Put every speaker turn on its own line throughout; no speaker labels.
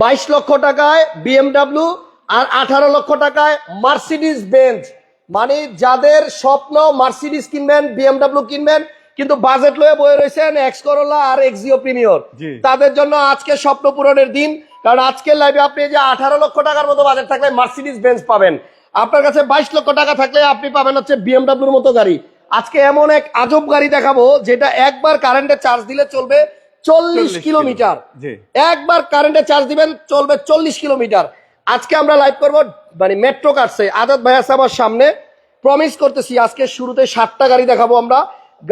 বাইশ লক্ষ টাকায় বিএমডাব্লিউ আর আঠারো লক্ষ টাকায় মার্সিডিজ বেঞ্চ মানে যাদের স্বপ্ন মার্সিডিজ কিনবেন বিএমডাব্লিউ কিনবেন কিন্তু বাজেট লয়ে বয়ে রয়েছেন এক্স করোলা আর এক্সিও প্রিমিয়র তাদের জন্য আজকে স্বপ্ন পূরণের দিন কারণ আজকের লাইভে আপনি যে আঠারো লক্ষ টাকার মতো বাজেট থাকলে মার্সিডিজ বেঞ্চ পাবেন। আপনার কাছে বাইশ লক্ষ টাকা থাকলে আপনি পাবেন হচ্ছে বিএমডাব্লিউর মতো গাড়ি। আজকে এমন এক আজব গাড়ি দেখাবো যেটা একবার কারেন্টে চার্জ দিলে চলবে চল্লিশ কিলোমিটার। একবার কারেন্টে চার্জ দিবেন চলবে চল্লিশ কিলোমিটার। আজকে আমরা লাইভ করব মানে মেট্রো কাটছে আজাদ ভাই আছে আমার সামনে। প্রমিস করতেছি আজকে শুরুতে ষাটটা গাড়ি দেখাবো আমরা।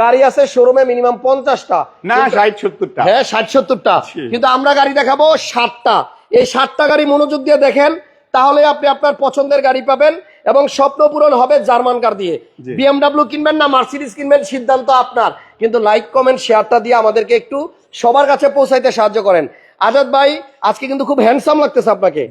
গাড়ি আছে শোরুমে মিনিমাম পঞ্চাশটা।
না ষাট সত্তরটা।
হ্যাঁ ষাট সত্তরটা। কিন্তু আমরা গাড়ি দেখাবো ষাটটা। এই ষাটটা গাড়ি মনোযোগ দিয়ে দেখেন তাহলে আপনি আপনার পছন্দের গাড়ি পাবেন এবং স্বপ্ন পূরণ হবে জার্মান কার দিয়ে। বিএমডাব্লিউ কিনবেন না মার্সিডিস কিনবেন সিদ্ধান্ত আপনার। কিন্তু লাইক কমেন্ট শেয়ারটা দিয়ে আমাদেরকে একটু সবার কাছে পৌঁছাইতে সাহায্য করেন। আজাদ ভাই আজকে কিন্তু খুব হ্যান্ডসাম লাগতেছে আপনাকে।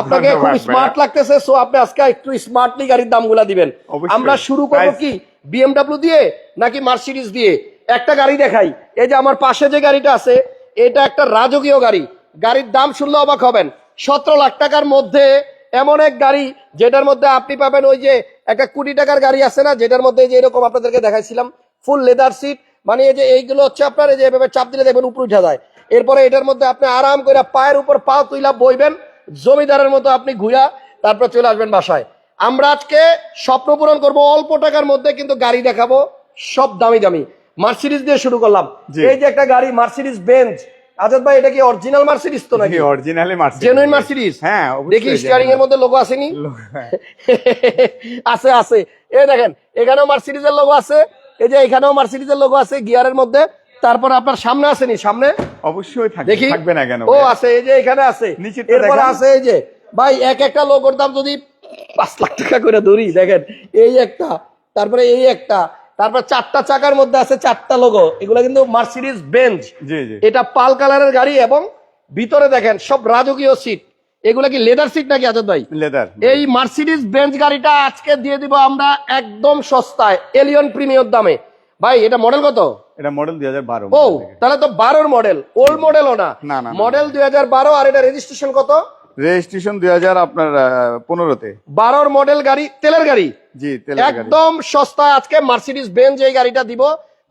আপনাকে খুব স্মার্ট লাগতেছে সো আপনি আজকে একটু স্মার্টলি গাড়ির দামগুলা দিবেন। আমরা শুরু করব কি বিএমডাব্লিউ দিয়ে নাকি মার্সিডিজ দিয়ে? একটা গাড়ি দেখাই। এই যে আমার পাশে যে গাড়িটা আছে এটা একটা রাজকীয় গাড়ি। গাড়ির দাম শুনলে অবাক হবেন। সতেরো লাখ টাকার মধ্যে এমন এক গাড়ি যেটার মধ্যে আপনি পাবেন ওই যে একটা কোটি টাকার গাড়ি আছে না যেটার মধ্যে যে এরকম আপনাদেরকে দেখাইছিলাম ফুল লেদার সিট মানে এই যে এইগুলো হচ্ছে আপনার এই যে এভাবে চাপ দিলে দেখবেন উপরে উঠা যায়। এরপরে এটার মধ্যে আপনি আরাম করে পায়ের উপর পা তুইলা বইবেন জমিদারের মতো আপনি ঘুরা তারপর চলে আসবেন বাসায়। আমরা আজকে স্বপ্ন পূরণ করব অল্প টাকার মধ্যে কিন্তু গাড়ি দেখাবো সব দামি দামি। মার্সিডিজ দিয়ে শুরু করলাম। এই যে একটা গাড়ি মার্সিডিজ বেঞ্চ আজাদ ভাই এটা কি অরিজিনাল মার্সিডিজ তো নাকি?
অরিজিনালি মার্সিডিজ
জেনুইন মার্সিডিজ
হ্যাঁ
দেখি স্টিয়ারিং এর মধ্যে লোগো আসেনি
হ্যাঁ।
আছে আছে। এই দেখেন এখানেও মার্সিডিজের লোগো আছে। এই যে এখানেও মার্সিডিজের লোগো আছে গিয়ারের মধ্যে। তারপর আপনার সামনে আসেনি সামনে?
অবশ্যই
দেখি।
থাকবে না কেন
ও আছে এই যে এখানে আছে। এরপর আছে এই যে ভাই এক একটা লোগোর দাম যদি পাঁচ লাখ টাকা করে ধরি দেখেন এই একটা তারপরে এই একটা তারপর চারটা চাকার মধ্যে আছে চারটা লোগো এগুলো কিন্তু মার্সিডিজ বেঞ্চ এটা পাল কালারের গাড়ি এবং ভিতরে দেখেন সব রাজকীয় সিট এগুলা কি লেদার সিট নাকি আজাদ ভাই?
লেদার
এই মার্সিডিজ বেঞ্চ গাড়িটা আজকে দিয়ে দিব আমরা একদম সস্তায় এলিয়ন প্রিমিয়র দামে। ভাই এটা মডেল কত?
এটা মডেল দুই হাজার বারো
ও তাহলে তো বারোর মডেল ওল্ড মডেলও না।
না, না।
মডেল দুই হাজার বারো আর এটা রেজিস্ট্রেশন কত?
রেজিস্ট্রেশন দুই হাজার আপনার পনেরোতে।
বারোর মডেল গাড়ি তেলের গাড়ি?
জি তেলের গাড়ি।
একদম সস্তায় আজকে মার্সিডিজ বেঞ্জ এই গাড়িটা দিব।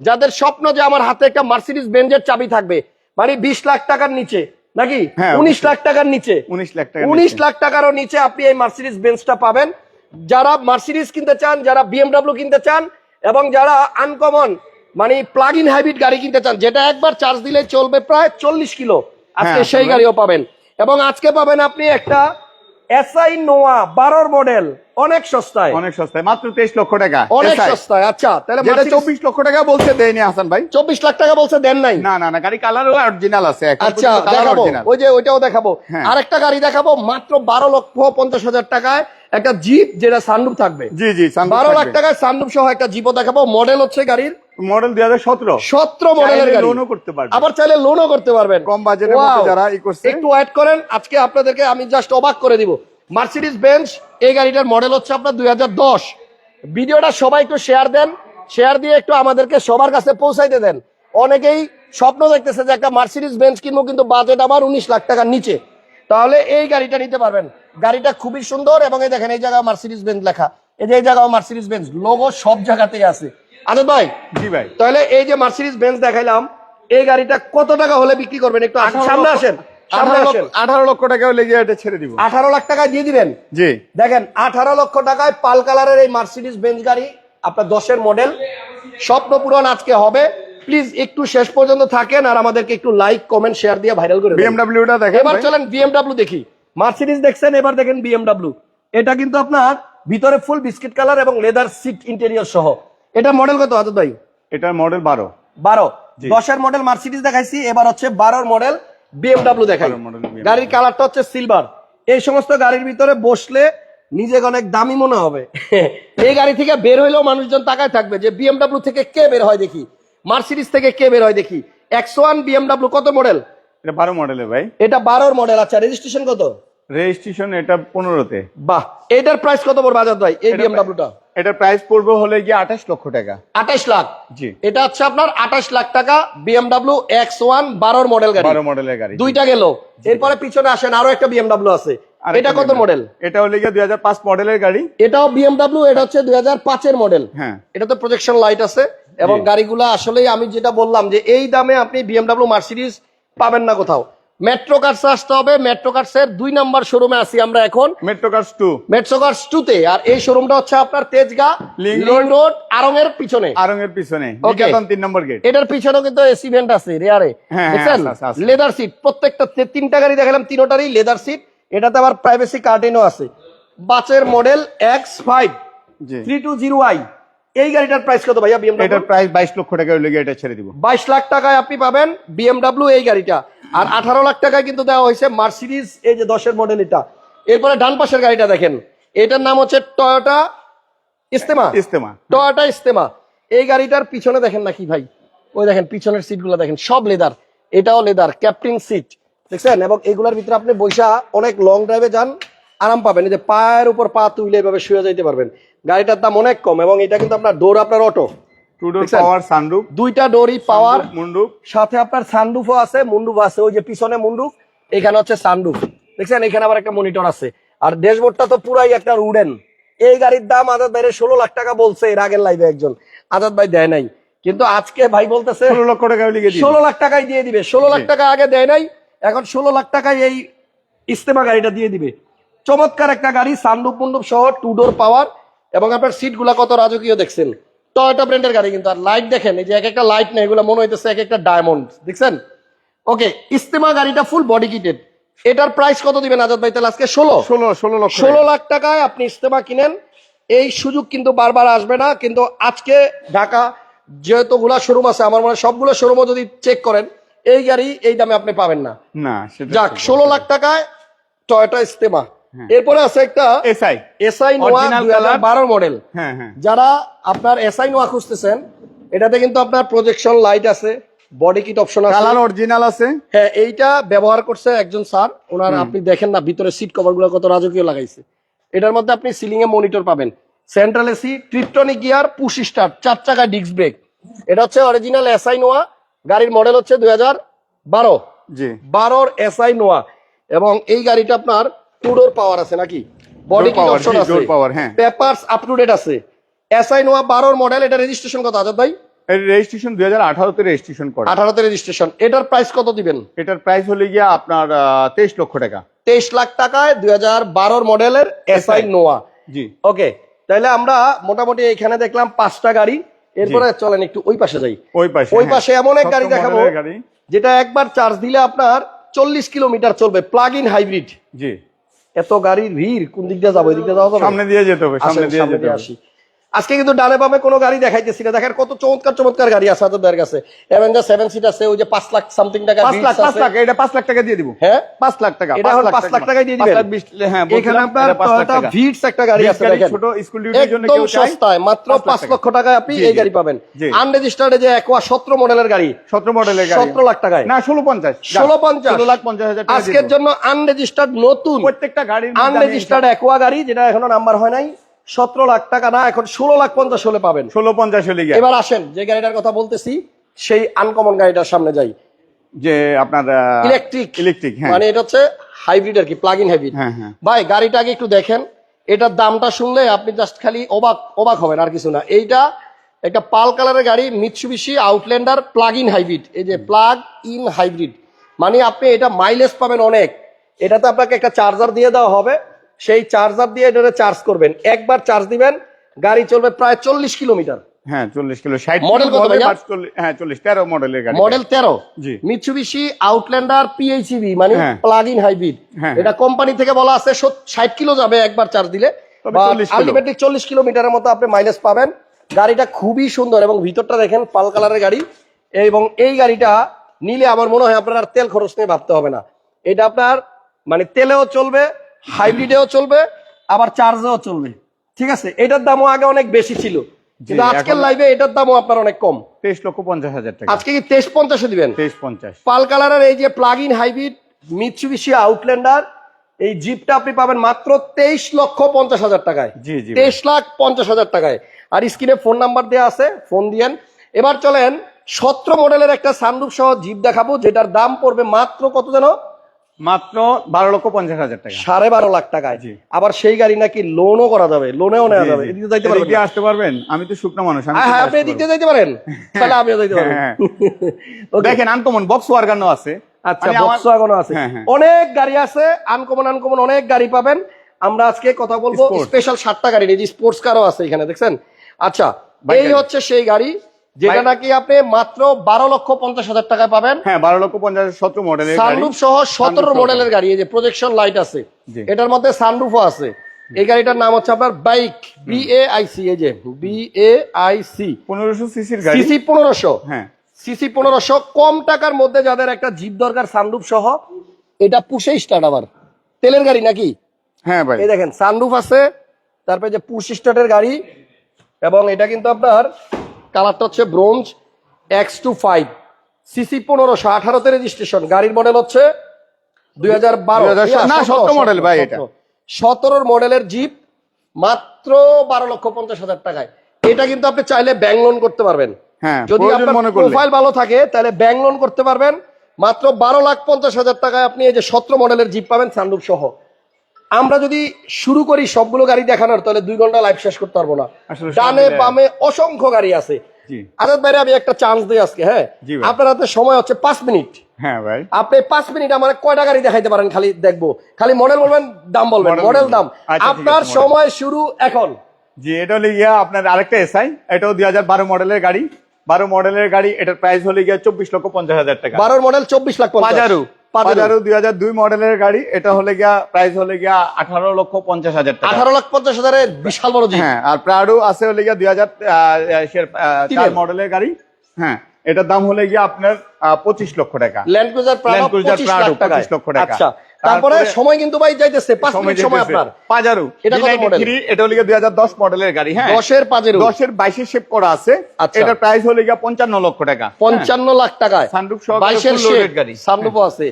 যাদের স্বপ্ন যে আমার হাতে একটা মার্সিডিজ বেঞ্জের চাবি থাকবে মানে বিশ লাখ টাকার নিচে। নাকি?
হ্যাঁ,
উনিশ লাখ টাকার নিচে।
উনিশ লাখ টাকা
উনিশ লাখ টাকারও নিচে আপনি এই মার্সিডিস বেঞ্চটা পাবেন। যারা মার্সিডিজ কিনতে চান যারা বিএমডাব্লিউ কিনতে চান এবং যারা আনকমন মানে প্লাগ ইন হাইব্রিড গাড়ি কিনতে চান যেটা একবার চার্জ দিলে চলবে প্রায় চল্লিশ কিলো আজকে
হ্যাঁ,
সেই গাড়িও পাবেন। এবং আজকে পাবেন আপনি একটা এসআই নোয়া বারোর মডেল অনেক সস্তায়।
অনেক সস্তায় মাত্র তেইশ লক্ষ টাকা।
অনেক সস্তায় আচ্ছা তাহলে
যেটা চব্বিশ লক্ষ টাকা বলছে দেয়নি হাসান ভাই।
চব্বিশ লাখ টাকা বলছে দেন নাই।
না না না গাড়ি কালারও অরিজিনাল আছে
আচ্ছা দেখাবো ওই যে ওইটাও দেখাবো।
হ্যাঁ।
আরেকটা গাড়ি দেখাবো মাত্র বারো লক্ষ পঞ্চাশ হাজার টাকায় একটা জিপ যেটা সানরুফ থাকবে।
জি জি
বারো লাখ টাকায় সানরুফ সহ একটা জিপও দেখাবো। মডেল হচ্ছে গাড়ির
মডেল দুই হাজার সতেরো।
সতেরো মডেলের গাড়ি।
লোনও করতে পারবে
আবার চাইলে লোনও করতে পারবেন।
কম বাজেটের মধ্যে যারা ই করছে।
একটু ওয়েট করেন আজকে আপনাদেরকে আমি জাস্ট অবাক করে দিব। মার্সিডিজ বেঞ্চ এই গাড়িটার মডেল হচ্ছে আপনার ভিডিওটা সবাই একটু শেয়ার দেন। শেয়ার দিয়ে একটু আমাদেরকে সবার কাছে পৌঁছাইতে দেন। অনেকেই স্বপ্ন দেখতেছে যে একটা মার্সিডিজ বেঞ্চ কিনবো কিন্তু বাজেট আমার উনিশ লাখ টাকার নিচে। তাহলে এই গাড়িটা নিতে পারবেন। গাড়িটা খুবই সুন্দর এবং এই দেখেন এই জায়গায় মার্সিডিজ বেঞ্চ লেখা। এই যে এই জায়গায় মার্সিডিজ বেঞ্চ লোগো সব জায়গাতেই আছে। ভাই
জি ভাই।
তাহলে এই যে মার্সিডিজ বেঞ্চ দেখাইলাম এই গাড়িটা কত টাকা হলে বিক্রি করবেন? একটু সামনে আসেন
আঠারো লক্ষ- এটা ছেড়ে দিব।
আঠারো লাখ টাকায় দিয়ে দিবেন?
জি।
দেখেন আঠারো লক্ষ টাকায় পাল কালারের এই মার্সিডিজ বেঞ্চ গাড়ি আপনার দশের মডেল স্বপ্ন পূরণ আজকে হবে। প্লিজ একটু শেষ পর্যন্ত থাকেন আর আমাদেরকে একটু লাইক কমেন্ট শেয়ার দিয়ে ভাইরাল করে।
বিএমডাব্লিউটা দেখেন
এবার চলেন বিএমডাব্লিউ দেখি। মার্সিডিজ দেখছেন এবার দেখেন বিএমডাব্লিউ এটা কিন্তু আপনার ভিতরে ফুল বিস্কিট কালার এবং লেদার সিট ইন্টেরিয়র সহ। এটা মডেল কত আজাদ ভাই?
এটার মডেল বারো।
বারো। দশের মডেল মার্সিডিজ দেখাইছি এবার হচ্ছে বারোর মডেল বিএমডাব্লিউ দেখাই।
12 model BMW
গাড়ির কালারটা হচ্ছে সিলভার এই সমস্ত গাড়ির ভিতরে বসলে নিজেকে অনেক দামি মনে হবে। এই গাড়ি থেকে বের হইলেও মানুষজন তাকায় থাকবে যে বিএমডাব্লিউ থেকে কে বের হয় দেখি। মার্সিডিজ থেকে কে বের হয় দেখি। একশো ওয়ান বিএমডাব্লিউ কত মডেল
এটা বারো মডেলের ভাই।
এটা বারোর মডেল আচ্ছা রেজিস্ট্রেশন কত?
রেজিস্ট্রেশন এটা পনেরোতে।
বাহ এটার প্রাইস কত পড়বে আজাদ ভাই? এই বিএমডাব্লিউটা
এটার প্রাইস পড়বে হলে গিয়ে আঠাশ লক্ষ টাকা।
আঠাশ লাখ?
জি।
এটা হচ্ছে আপনার আঠাশ লাখ টাকা বিএমডাব্লিউ এক্স ওয়ান বারোর মডেল গাড়ি।
বারো মডেলের গাড়ি
দুইটা গেল। এরপরে পিছনে আসেন আরও একটা বিএমডাব্লিউ আছে। এটা কত মডেল
এটা হলে গিয়ে দুই হাজার পাঁচ মডেলের গাড়ি।
এটাও বিএমডাব্লিউ এটা হচ্ছে দুই হাজার পাঁচের মডেল
হ্যাঁ।
এটা তো প্রজেকশন লাইট আছে। এবং। গাড়িগুলো আসলেই আমি যেটা বললাম যে এই দামে আপনি বিএমডাব্লিউ মার্সিডিজ পাবেন না কোথাও। মেট্রো কার্স আসতে হবে। মেট্রো কার্স এর দুই নাম্বার শোরুমে আছি আমরা এখন।
Metro Cars two
Metro Cars টুতে আর এই শোরুমটা হচ্ছে আপনার Tejgaon
link
link road Aarong এর পিছনে।
আরং এর পিছনে নিকেতন তিন নম্বর গেট
এটার পিছনেও কিন্তু এসি ভেন্ট আছে রেয়ারে
হ্যাঁ,
দেখছেন?
আছে, আছে।
লেদার সিট প্রত্যেকটা তিনটা গাড়ি দেখালাম তিনোটারই লেদার সিট এটাতে আবার প্রাইভেসি কার্টেনও আছে। বাচের মডেল এক্স ফাইভ
জি।
থ্রি টু জিরো আই এই গাড়িটার প্রাইস কত ভাইয়া? বিএমডাব্লিউ
এটার প্রাইস বাইশ লক্ষ টাকা এটা ছেড়ে দিব।
বাইশ লাখ টাকায় আপনি পাবেন বিএমডাব্লিউ এই গাড়িটা। আর আঠারো লাখ টাকায় কিন্তু দেওয়া হয়েছে মার্সিডিজ এই যে দশের মডেল এটা। এরপরে ডান পাশের গাড়িটা দেখেন। এটার নাম হচ্ছে টয়োটা ইস্তেমা
ইস্তেমা
টয়োটা ইস্তেমা এই গাড়িটার পিছনে দেখেন নাকি ভাই? ওই দেখেন পিছনের সিটগুলো দেখেন সব লেদার এটাও লেদার ক্যাপ্টেন সিট দেখছেন? এবং এগুলোর ভিতরে আপনি বৈশা অনেক লং ড্রাইভে যান আরাম পাবেন। এই যে পায়ের উপর পা তুলে এভাবে শুয়ে যাইতে পারবেন। গাড়িটার দাম অনেক কম এবং এটা কিন্তু আপনার ডোর আপনার auto.
Two door? Power sunroof
দুইটা ডোরই পাওয়ার
মুন্ডুপ
সাথে আপনার সানরুফও আছে মুন্ডুফ আছে ওই যে পিছনে মুন্ডুফ এখানে হচ্ছে সানরুফ দেখছেন? এখানে আবার একটা মনিটর আছে। আর ড্যাশবোর্ডটা তো পুরাই একটা উডেন এই গাড়ির দাম আজাদ ভাইরে ষোলো লাখ টাকা বলছে এর আগের লাইভে একজন। আজাদ ভাই দেয় নাই। কিন্তু আজকে ভাই বলতেছে
ষোলো লক্ষ টাকা
লাখ টাকায় দিয়ে দিবে। ষোলো লাখ টাকা আগে দেয় নাই এখন ষোলো লাখ টাকায় এই ইস্তেমা গাড়িটা দিয়ে দিবে। চমৎকার একটা গাড়ি সানরুফ মুন্ডুপ সহ টু ডোর পাওয়ার এবং আপনার সিটগুলা কত রাজকীয় দেখছেন? টয়টা ব্র্যান্ডের গাড়ি কিন্তু আর লাইট দেখেন এই যে এক একটা লাইট নেই এগুলো মনে হইতেছে এক একটা ডায়মন্ড দেখছেন? ওকে ইস্তেমা গাড়িটা ফুল বডি কিটেড এটার প্রাইস কত দিবেন আজাদ ভাই তাহলে আজকে ষোলো?
ষোলো ষোলো লক্ষ
ষোলো লাখ টাকায় আপনি ইস্তেমা কিনেন। এই সুযোগ কিন্তু বারবার আসবে না কিন্তু আজকে ঢাকা যেহেতুগুলা শোরুম আছে আমার মনে হয় সবগুলো শোরুমও যদি চেক করেন এই গাড়ি এই দামে আপনি পাবেন না।
না
যাক ষোলো লাখ টাকায় টয়টা ইস্তেমা। এরপরে আছে একটা
এসআই
এসআই নোয়া দুই হাজার বারোর মডেল
হ্যাঁ হ্যাঁ।
যারা আপনার এসআই নোয়া খুঁজতেছেন এটাতে কিন্তু আপনার প্রজেকশন লাইট আছে বডি কিট অপশন আছে।
কালার অরিজিনাল আছে।
হ্যাঁ এইটা ব্যবহার করছে একজন স্যার ওনার আপনি দেখেন না ভিতরে সিট কভারগুলো কত রাজকীয় লাগাইছে। এটার মধ্যে আপনি সিলিং এ মনিটর পাবেন। Central AC tiptronic gear push start চার চাকা ডিস্ক ব্রেক এটা হচ্ছে অরিজিনাল এসআই নোয়া গাড়ির মডেল হচ্ছে দুই হাজার বারো।
জি।
বারোর এসআই নোয়া এবং এই গাড়িটা আপনার টু ডোর পাওয়ার আছে নাকি? বডি কিট অপশন আছে।
door power, হ্যাঁ।
পেপারস আপ টু ডেট আছে। এসআই নোয়া বারোর মডেল এটা রেজিস্ট্রেশন কত আজাদ ভাই?
এর রেজিস্ট্রেশন দুই হাজার আঠারোতে রেজিস্ট্রেশন করে।
আঠারোতে রেজিস্ট্রেশন এটার প্রাইস কত দিবেন?
এটার প্রাইস হলে গিয়া আপনার তেইশ লক্ষ টাকা।
তেইশ লাখ টাকায় দুই হাজার বারোর মডেলের এসআই নোয়া
জি।
ওকে তাহলে আমরা মোটামুটি এখানে দেখলাম পাঁচটা গাড়ি। এরপরে চলেন একটু ওই পাশে যাই।
ওই পাশে
ওই
হ্যাঁ।
পাশে এমন এক গাড়ি দেখাবো যেটা একবার চার্জ দিলে আপনার চল্লিশ কিলোমিটার চলবে প্লাগ ইন হাইব্রিড
জি।
এত গাড়ির ভিড় কোন দিক দিয়ে যাব? এদিক দিক দিয়ে যাওয়া যাবে?
সামনে দিয়ে যেতে হবে সামনে দিয়ে যেতে
দিয়ে আসি। আজকে কিন্তু ডানে বামে কোনো গাড়ি দেখাইতেছি না। দেখেন কত চমৎকার চমৎকার গাড়ি আছে আপনাদের কাছে। অ্যাভেঞ্জার সেভেন সিট আছে ওই যে পাঁচ লাখ সামথিং টাকা
পাঁচ লাখ পাঁচ লাখ এটা পাঁচ লাখ টাকা দিয়ে দিব।
হ্যাঁ?
পাঁচ লাখ টাকা
এটা এখন পাঁচ লাখ টাকায় দিয়ে দিবেন।
হ্যাঁ
এখানে আপনার টয়োটা
টাকা।
ভিটস একটা গাড়ি আছে দেখেন।
ছোট স্কুল ডিউটির জন্য কেউ চায়?
সস্তায় মাত্র
পাঁচ টাকা।
লক্ষ টাকায় আপনি এই গাড়ি পাবেন। আনরেজিস্টার্ডে যে একোয়া সতেরো মডেলের গাড়ি।
সতেরো মডেলের গাড়ি।
সতেরো লাখ টাকায়।
না ষোলো পঞ্চাশ।
ষোলো পঞ্চাশ।
ষোলো লাখ পঞ্চাশ হাজার টাকা
আজকের। জন্য আনরেজিস্টার্ড নতুন।
প্রত্যেকটা আমি
আনরেজিস্টার্ড একোয়া গাড়ি যেটা এখনও নাম্বার হয় নাই। সতেরো লাখ টাকা না এখন ষোলো লাখ পঞ্চাশ হলে পাবেন।
ষোলো পঞ্চাশ হলে
এবার আসেন যে গাড়িটার কথা বলতেছি সেই আনকমন গাড়িটার সামনে যাই।
যে আপনার
ইলেকট্রিক
ইলেকট্রিক হ্যাঁ।
মানে এটা হচ্ছে হাইব্রিড আর কি প্লাগ ইন হাইব্রিড। ভাই গাড়িটা আগে একটু দেখেন এটার দামটা শুনলে আপনি জাস্ট খালি অবাক অবাক হবেন আর কিছু না। এইটা একটা পাল কালারের গাড়ি Mitsubishi Outlander plug in hybrid এই যে প্লাগ ইন হাইব্রিড মানে আপনি এটা মাইলেজ পাবেন অনেক। এটাতে আপনাকে একটা চার্জার দিয়ে দেওয়া হবে। সেই চার্জার দিয়ে এটা চার্জ করবেন। একবার চার্জ দিবেন গাড়ি চলবে প্রায় চল্লিশ কিলোমিটার।
হ্যাঁ চল্লিশ কিলো। ষাট
কত
হ্যাঁ চল্লিশ তেরো মডেলের গাড়ি।
মডেল তেরো?
জি।
মিৎসুবিশি আউটল্যান্ডার পিএইচইভি মানে। প্লাগ ইন হাইব্রিড
হ্যাঁ।
এটা কোম্পানি থেকে বলা আছে ষাট কিলো যাবে একবার চার্জ দিলে।
তবে 40
আলটিমেটলি চল্লিশ কিলোমিটারের মতো আপনি মাইলেজ পাবেন। গাড়িটা খুবই সুন্দর এবং ভিতরটা দেখেন পাল কালারের গাড়ি। এবং এই গাড়িটা নিলে আমার মনে হয় আপনার তেল খরচ নিয়ে ভাবতে হবে না। এটা আপনার মানে তেলেও চলবে হাইব্রিডেও চলবে আবার চার্জেও চলবে। ঠিক আছে? এটার দামও আগে অনেক বেশি ছিল। কিন্তু আজকের লাইভে এটার দামও আপনার অনেক কম।
তেইশ লক্ষ পঞ্চাশ হাজার টাকা।
আজকে কি তেইশ পঞ্চাশে দিবেন?
তেইশ পঞ্চাশ।
পাল কালারের এই যে plug in hybrid Mitsubishi Outlander এই জিপটা আপনি পাবেন মাত্র তেইশ লক্ষ পঞ্চাশ হাজার টাকায়।
জি জি
তেইশ লাখ পঞ্চাশ হাজার টাকায়। আর স্ক্রিনে ফোন নাম্বার দেওয়া আছে ফোন দিয়েন। এবার চলেন সতেরো মডেলের একটা সানরুফ সহ জিপ দেখাবো যেটার দাম পড়বে মাত্র কত যেন?
মাত্র বারো লক্ষ পঞ্চাশ হাজার টাকা।
সাড়ে বারো লাখ টাকায়। আবার সেই গাড়ি নাকি লোনও করা যাবে লোনেও নেওয়া যাবে। এদিকে যাইতে পারবেন
আসতে পারবেন। আমি তো শুকনো মানুষ
হ্যাঁ হ্যাঁ আপনি এদিক দিয়ে যাইতে পারেন। তাহলে আমিও যাইতে পারব।
হ্যাঁ, দেখেন আনকমন বক্স ওয়ার্গানো আছে।
আচ্ছা
মানে
বক্স এখনও আছে।
হ্যাঁ, হ্যাঁ।
অনেক গাড়ি আছে আনকমন আনকমন অনেক গাড়ি পাবেন। আমরা আজকে কথা বলব স্পেশাল সাতটা গাড়ি নিয়ে স্পোর্টস কারও আছে এখানে দেখছেন? আচ্ছা এই হচ্ছে সেই গাড়ি। যেটা নাকি আপনি মাত্র বারো লক্ষ পঞ্চাশ হাজার টাকায় পাবেন।
হ্যাঁ বারো লক্ষ পঞ্চাশ সতেরো মডেলের
সানরুফ সহ সতেরো মডেলের গাড়ি এই যে প্রজেকশন লাইট আছে। এটার মধ্যে সানরুফও আছে। এই গাড়িটার নাম হচ্ছে আপনার bike B A I C এই যে বি এ আই সি
পনেরোশো সিসির গাড়ি।
সিসি পনেরোশো।
হ্যাঁ।
সিসি পনেরোশো কম টাকার মধ্যে যাদের একটা জিপ দরকার সানরুফ সহ এটা পুষে স্টার্ট আবার। তেলের গাড়ি নাকি?
হ্যাঁ ভাই।
এই দেখেন সানরুফ আছে তারপরে যে পুশ স্টার্টের গাড়ি এবং এটা কিন্তু আপনার কালারটা হচ্ছে bronze X two five CC পনেরোশো আঠারোতে রেজিস্ট্রেশন গাড়ির মডেল হচ্ছে দুই হাজার বারো।
2000 না, 17 model ভাই এটা।
সতেরোর মডেলের জিপ মাত্র বারো লক্ষ পঞ্চাশ হাজার টাকায়। এটা কিন্তু আপনি চাইলে ব্যাংক লোন করতে পারবেন।
হ্যাঁ
যদি আপনার প্রোফাইল ভালো থাকে তাহলে ব্যাংক লোন করতে পারবেন। মাত্র বারো লাখ পঞ্চাশ হাজার টাকায় আপনি এই যে সতেরো মডেলের জিপ পাবেন সানরুফ সহ। আমরা যদি শুরু করি সবগুলো গাড়ি দেখানোর তাহলে দুই ঘণ্টা লাইভ শেষ করতে পারব না। ডানে বামে অসংখ্য গাড়ি আছে। আজাদ ভাইরে আমি একটা চান্স দিই আজকে হ্যাঁ? আপনার হাতে সময় হচ্ছে পাঁচ মিনিট।
হ্যাঁ ভাই।
আপনি পাঁচ মিনিট আমার কয়টা গাড়ি দেখাইতে পারেন খালি দেখব। খালি মডেল বলবেন দাম বলবেন। মডেল দাম।
আচ্ছা,
আপনার সময় শুরু এখন।
জি এটা হলে গিয়া আপনার আরেকটা এসআই এটাও দুই হাজার বারো মডেলের গাড়ি। বারো মডেলের গাড়ি এটার প্রাইস হলে গিয়া চব্বিশ লক্ষ পঞ্চাশ হাজার টাকা।
বারোর মডেল চব্বিশ লাখ।
পাজারু
পাজারো
দুই হাজার দুই মডেলের গাড়ি এটা হলে গিয়া প্রাইস হলে গিয়া আঠারো লক্ষ পঞ্চাশ হাজার টাকা।
আঠারো লাখ পঞ্চাশ হাজারের বিশাল বড়
হ্যাঁ আর প্রাডো আছে হলে গিয়া দুই হাজার চার। মডেলের গাড়ি। হ্যাঁ এটার দাম হলে গিয়া আপনার পঁচিশ লক্ষ টাকা।
ল্যান্ড ক্রুজার
Cruiser
পঁচিশ
Prado,
লাখ টাকায়।
25 লক্ষ টাকা।
আচ্ছা। তারপরে সময় কিন্তু ভাই যাইতেছে পাঁচ মিনিট সময় আপনার।
পাজারু
এটা কত
মডেল এটা হলো গিয়া দুই হাজার দশ মডেলের গাড়ি হ্যাঁ?
দশের এর
দশের এর শেপ করা আছে।
আচ্ছা।
এটার প্রাইস হলো গিয়া পঞ্চান্ন লক্ষ টাকা।
পঞ্চান্ন লাখ টাকায়।
Sunroof সহ
বাইশের
এর loaded গাড়ি।
সানরুফও আছে।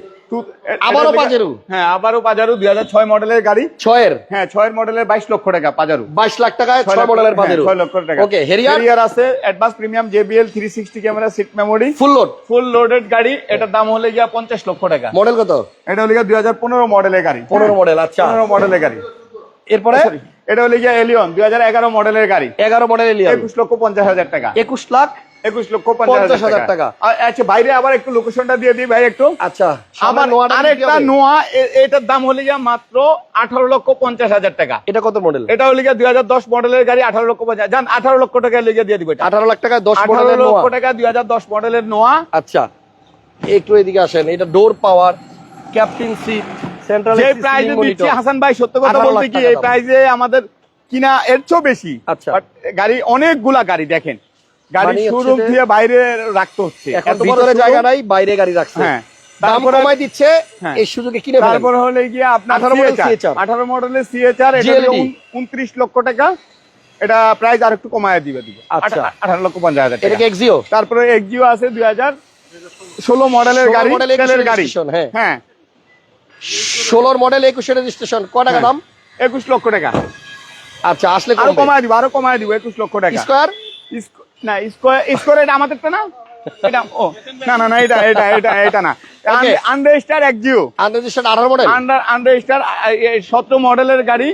আবারও পাজেরো?
হ্যাঁ আবারও পাজারু দুই হাজার ছয় মডেলের গাড়ি।
ছয়ের?
হ্যাঁ ছয়ের মডেলের বাইশ লক্ষ টাকা পাজারু
বাইশ লাখ টাকায়
ছয়
মডেলের
হ্যাঁ,
বাজের
ছয় লক্ষ টাকা।
ওকে হেরিয়ার
হেরিয়ার আছে advance premium JBL three sixty camera seat memory
full load
full loaded গাড়ি এটার দাম হলে গিয়া পঞ্চাশ লক্ষ টাকা।
মডেল কত?
এটা হলে গিয়া দুই হাজার পনেরো মডেলের গাড়ি।
পনেরো মডেল আচ্ছা।
পনেরো মডেলের গাড়ি।
এরপরে?
এটা হলে গিয়া এলিয়ন দুই হাজার এগারো মডেলের গাড়ি।
এগারো মডেল এলিয়ন
একুশ লক্ষ পঞ্চাশ হাজার টাকা।
একুশ লাখ
একুশ লক্ষ পঞ্চাশ হাজার টাকা।
টাকা।
আচ্ছা বাইরে আবার একটু লোকেশনটা দিয়ে দিই ভাই একটু।
আচ্ছা
আবার আরেকটা নোয়া এটার দাম হলে গিয়া মাত্র আঠারো লক্ষ পঞ্চাশ হাজার টাকা।
এটা কত মডেল
এটা হলে গিয়া দুই হাজার দশ মডেলের গাড়ি আঠারো লক্ষ পঞ্চাশ জান আঠারো লক্ষ টাকা লেগে দিয়ে দিবে
আঠারো লাখ টাকায় দশ
আঠারো লক্ষ টাকা দুই হাজার দশ মডেলের নোয়া।
আচ্ছা একটু এদিকে আসেন এটা door power captain seat central
যে প্রাইজে দিচ্ছি হাসান ভাই সত্য কথা বলতে কি এই প্রাইজে আমাদের কিনা এর চেয়েও বেশি।
আচ্ছা।
গাড়ি অনেকগুলা গাড়ি দেখেন। গাড়ি
মানে হচ্ছে
শোরুম
যে-
বাইরে রাখতে হচ্ছে।
এখন
এত
তো
বড়
ভিতরে জায়গা নাই বাইরে গাড়ি রাখছে।
হ্যাঁ।
দাম কমাই দিচ্ছে
হ্যাঁ।
এই সুযোগে কিনে
তারপর হলে গিয়ে আপনার
18 model CHR
আঠারো মডেলের সিএচআর এটা
GLD
উনত্রিশ লক্ষ টাকা। এটা প্রাইস আর একটু কমায় দিবে দিবে।
আচ্ছা।
লক্ষ হাজার
এটা কি এক্সিও
তারপরে এক্সিও আছে দুই হাজার ষোলো মডেলের গাড়ি তেলের গাড়ি।
হ্যাঁ।
হ্যাঁ।
ষোলোর মডেল একুশে রেজিস্ট্রেশন ক টাকা
হ্যাঁ।
দাম?
একুশ লক্ষ টাকা।
আচ্ছা আসলে
আরও কমায় দিব আরও কমায় দিব একুশ লক্ষ টাকা।
স্কোয়ার
না স্কোয়ার স্কোয়ার এটা আমাদেরটা না? এটা ও না না না এটা এটা এটা এটা না। আন্ডার স্টার
আনরেজিস্টার্ড আঠারো মডেল
আন্ডার আন্ডার স্টার সতেরো মডেলের গাড়ি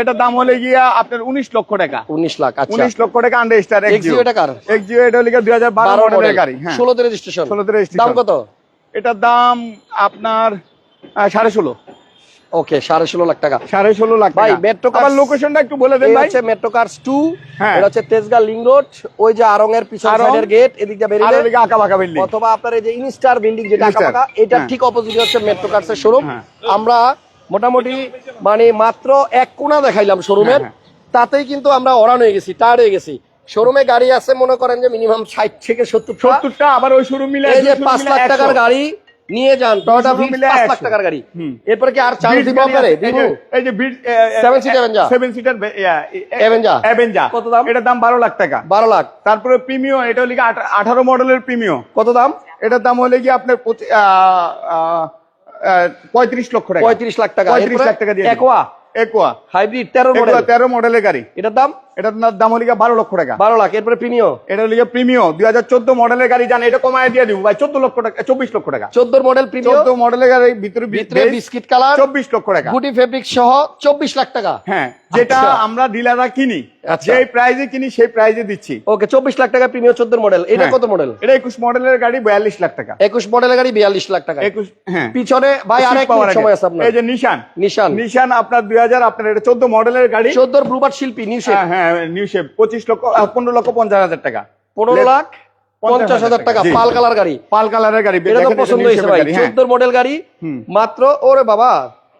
এটার দাম হলে গিয়া আপনার উনিশ লক্ষ টাকা।
উনিশ লাখ আচ্ছা।
উনিশ লক্ষ টাকা আন্ডার স্টার
এটা কার?
এক্সিও এটা হলে দুই হাজার বারো মডেলের গাড়ি হ্যাঁ।
ষোলোতে রেজিস্ট্রেশন
16 তে
দাম কত?
এটার দাম আপনার সাড়ে ষোলো।
ওকে সাড়ে ষোলো লাখ টাকা।
সাড়ে ষোলো লাখ
ভাই,
আবার
Cars-
লোকেশনটা একটু বলে দেন ভাই।
মেট্রো কার্স টু
হ্যাঁ।
এটা হচ্ছে তেজগাঁ লিং রোড ওই যে আরং এর সাইডের গেট এদিক দিয়ে বেরিয়ে
ওদিকে আঁকা বাঁকা বিল্ডিং
অথবা আপনার এই যে ইনস্টার বিল্ডিং যেটা
Instar,
আঁকাবাঁকা এটার
হ্যাঁ।
ঠিক অপোজিটে হচ্ছে মেট্রো কার্সের শোরুম
হ্যাঁ।
আমরা মোটামুটি মানে মাত্র এক কোণা দেখাইলাম শোরুমের
হ্যাঁ,
তাতেই কিন্তু আমরা অরান হয়ে গেছি টায়ার্ড হয়ে গেছি। শোরুমে গাড়ি আছে মনে করেন যে মিনিমাম ষাট থেকে সত্তর
সত্তরটা আবার ওই শোরুম মিলে
পাঁচ লাখ টাকার গাড়ি নিয়ে যান টয়োটা ভিট
মিলে
পাঁচ লাখ টাকার গাড়ি। এরপরে কি আর দিব পারে?
আছে, এই যে-
Avenger।
Seven seater
Avenger।
Avanza
কত দাম?
এটার দাম বারো লাখ টাকা।
বারো লাখ।
তারপরে প্রিমিও এটা হলে আঠারো মডেলের প্রিমিও
কত দাম?
এটার দাম হলে কি আপনার পঁয়ত্রিশ লক্ষ টাকা।
পঁয়ত্রিশ লাখ টাকা।
পঁয়ত্রিশ লাখ টাকা দিয়ে
একোয়া
একোয়া
হাইব্রিড তেরো মডেল।
তেরো মডেলের গাড়ি।
এটার দাম?
এটার দাম হলো বারো লক্ষ টাকা।
বারো লাখ এরপরে প্রিমিয়
এটা হলো প্রিমিয়াম দুই হাজার চোদ্দ মডেলের গাড়ি জান এটা কমায় দিয়ে দিব। ভাই চোদ্দ লক্ষ টাকা চব্বিশ লক্ষ টাকা।
চোদ্দোর মডেল প্রিমিয়
চোদ্দ মডেলের গাড়ি ভিতরে
ভিতরে বিস্কিট কালার
চব্বিশ লক্ষ টাকা।
গুটি ফেব্রিক সহ চব্বিশ লাখ টাকা।
হ্যাঁ যেটা
আচ্ছা।
আমরা ডিলাররা কিনি
আচ্ছা।
যেই প্রাইজে কিনি সেই প্রাইজে দিচ্ছি।
ওকে চব্বিশ লাখ টাকা প্রিমিয় চোদ্দোর মডেল এটা
হ্যাঁ।
কত মডেল
এটা একুশ মডেলের গাড়ি বিয়াল্লিশ লাখ টাকা।
একুশ মডেলের গাড়ি বিয়াল্লিশ লাখ টাকা।
একুশ হ্যাঁ।
পিছনে ভাই আরেক। সময় আছে আপনার।
এই যে নিশান
নিশান
নিশান আপনার দুই হাজার আপনার এটা চোদ্দ মডেলের গাড়ি।
চোদ্দোর ব্লুবার্ড শিল্পী নিউ শেপ
হ্যাঁ হ্যাঁ। নিউ শেপ পঁচিশ লক্ষ পনেরো লক্ষ পঞ্চাশ হাজার টাকা।
পনেরো লাখ পঞ্চাশ হাজার টাকা পাল কালার গাড়ি।
পাল কালারের গাড়ি
এটা তো পছন্দ হয়েছে ভাই
গাড়ি, হ্যাঁ।
চোদ্দোর মডেল গাড়ি। মাত্র ওরে বাবা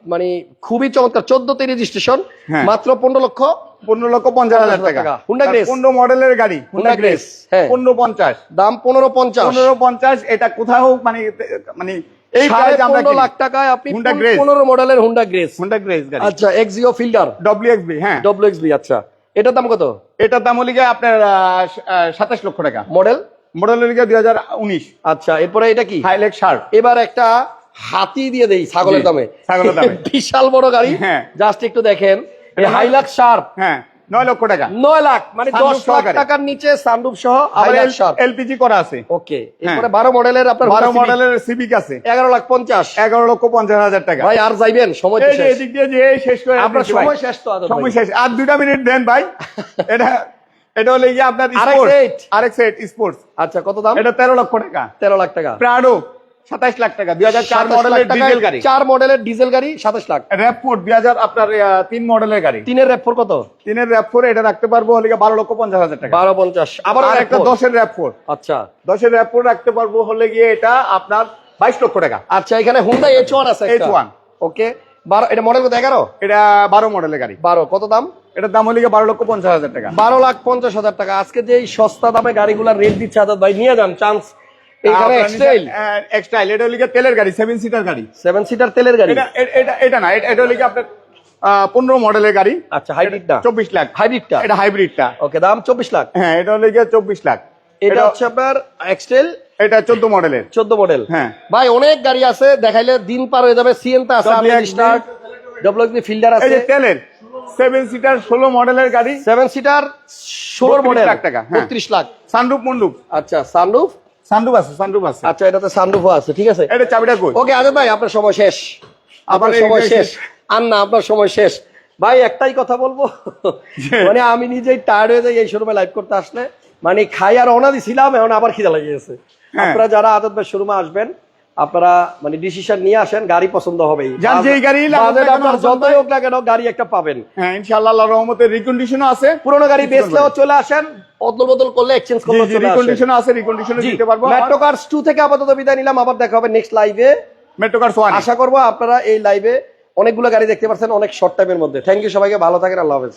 মানে খুবই চমৎকার চোদ্দতে রেজিস্ট্রেশন
হ্যাঁ।
মাত্র পনেরো লক্ষ
পনেরো লক্ষ পঞ্চাশ হাজার টাকা।
Honda Grace।
পনেরো মডেলের গাড়ি হুন্ডা গ্রেস
হ্যাঁ।
পনেরো পঞ্চাশ।
দাম পনেরো পঞ্চাশ।
পনেরো পঞ্চাশ এটা কোথাও মানে মানে এই
পনেরো লাখ টাকায় আপনি পনেরো মডেলের হুন্ডা গ্রেস
হুন্ডা গ্রেস গাড়ি।
আচ্ছা এক্সিও ফিল্ডার
ডব্লিউ এক্সবি হ্যাঁ।
ডব্লিউ এক্সবি আচ্ছা। এটার দাম কত?
এটার দাম হলে গিয়ে আপনার সাতাশ লক্ষ টাকা।
মডেল?
মডেল হলে গিয়ে দুই হাজার উনিশ।
আচ্ছা এরপরে এটা কি?
হাইলেক শার্ট
এবার একটা হাতি দিয়ে দেই ছাগলের দামে।
ছাগলের দামে।
বিশাল বড় গাড়ি।
হ্যাঁ।
জাস্ট একটু দেখেন। হাইলাক শার্প
হ্যাঁ। নয় লক্ষ টাকা।
নয় লাখ মানে
Sunroof
দশ লাখ টাকার নিচে সানরুফ সহ
এলপিজি করা আছে।
ওকে এরপরে বারো মডেলের আপনার
বারো
Honda Civic,
মডেলের সিভিক আছে।
এগারো লাখ পঞ্চাশ।
এগারো লক্ষ পঞ্চাশ হাজার টাকা।
ভাই আর যাইবেন সময়
এই এদিক দিয়ে যে শেষ করে
আপনার সময় শেষ তো
সময় শেষ। আর দুটা মিনিট দেন ভাই। এটা এটা হলো গিয়ে আপনার
RX-8
আরেক্স এইট স্পোর্টস
আচ্ছা কত দাম?
এটা তেরো লক্ষ টাকা।
তেরো লাখ টাকা।
প্রাডো সাতাশ লাখ টাকা দুই হাজার চার মডেলের ডিজেল গাড়ি।
চার মডেলের ডিজেল গাড়ি সাতাশ লাখ।
র্যাপফোর দুই হাজার আপনার তিন মডেলের গাড়ি।
তিনের কত?
তিনের র্যাপফোর এটা রাখতে পারব হলে বারো লক্ষ পঞ্চাশ হাজার টাকা।
বারো পঞ্চাশ। আবার
আর একটা দশের র্যাপফোর
আচ্ছা।
দশের র্যাপফোর রাখতে পারব হলে গিয়ে এটা আপনার বাইশ লক্ষ টাকা।
আচ্ছা এখানে হুন্ডা এইচ ওয়ান আছে
H1
ওকে। বারো এটা মডেল কত এগারো?
এটা বারো মডেলের গাড়ি।
বারো কত দাম?
এটার দাম হলে বারো লক্ষ পঞ্চাশ হাজার টাকা।
বারো লাখ পঞ্চাশ হাজার টাকা। আজকে যে সস্তা দামে গাড়িগুলোর রেট দিচ্ছে আদাত ভাই নিয়ে যান চান্স এক্সটাইল
এক্সটাইল এটা তেলের গাড়ি সেভেন সিটার গাড়ি।
সেভেন সিটার তেলের গাড়ি?
এটা এটা এটা না এটা- আপনার পনেরো মডেলের গাড়ি।
আচ্ছা
চব্বিশ লাখ।
হাইব্রিডটা
এটা হাইব্রিডটা
ওকে দাম চব্বিশ লাখ?
হ্যাঁ এটা হলে গিয়ে চব্বিশ লাখ।
এটা
এটা
হচ্ছে আপনার এক্সটেল
এটা চোদ্দ মডেলের
চোদ্দ মডেল
হ্যাঁ।
ভাই অনেক গাড়ি আছে দেখাইলে দিন পার হয়ে যাবে। সিএনটা আছে স্টার্ট ফিল্ডার আছে।
তেলের সেভেন সিটার ষোলো মডেলের গাড়ি।
সেভেন সিটার ষোলো মডেল
লাখ টাকা, হ্যাঁ।
বত্রিশ লাখ।
সানরুপ মন্ডুপ
আচ্ছা সানরুফ
সানরুপ আছে সানরুফ আছে।
আচ্ছা এটাতে সানরুফও আছে ঠিক আছে?
এটা চাবিটা কই?
ওকে ভাই আপনার সময় শেষ। আপনার সময় শেষ। আর না আপনার সময় শেষ। ভাই একটাই কথা বলব। মানে আমি নিজেই টায়ার্ড হয়ে যাই এই শোরুমে লাইভ করতে আসলে। মানে খাই আর অনা দিছিলাম এখন আবার খিদা লাগিয়েছে
হ্যাঁ।
আপনারা যারা আজাদ ভাই শোরুমে আসবেন আপনারা মানে ডিসিশন নিয়ে আসেন গাড়ি পছন্দ হবেই।
যার যেই গাড়ি
আপনার যতই হোক না কেন গাড়ি একটা পাবেন।
হ্যাঁ ইনশাআল্লাহ আল্লাহর রহমতের রিকন্ডিশনও আছে।
পুরোনো গাড়ি বেচলেও চলে আসেন। অদল বদল করলে এক্সচেঞ্জ
জি
করলে
জি রিকন্ডিশনও আছে রিকন্ডিশনও দিতে পারব।
মেট্রো কার্স টু থেকে আপাতত বিদায় নিলাম আবার দেখা হবে নেক্সট লাইভে
মেট্রো কার্স ওয়ান
আশা করব আপনারা এই লাইভে অনেকগুলো গাড়ি দেখতে পাচ্ছেন অনেক শর্ট টাইমের মধ্যে। থ্যাংক ইউ সবাইকে ভালো থাকেন আল্লাহ হাফেজ।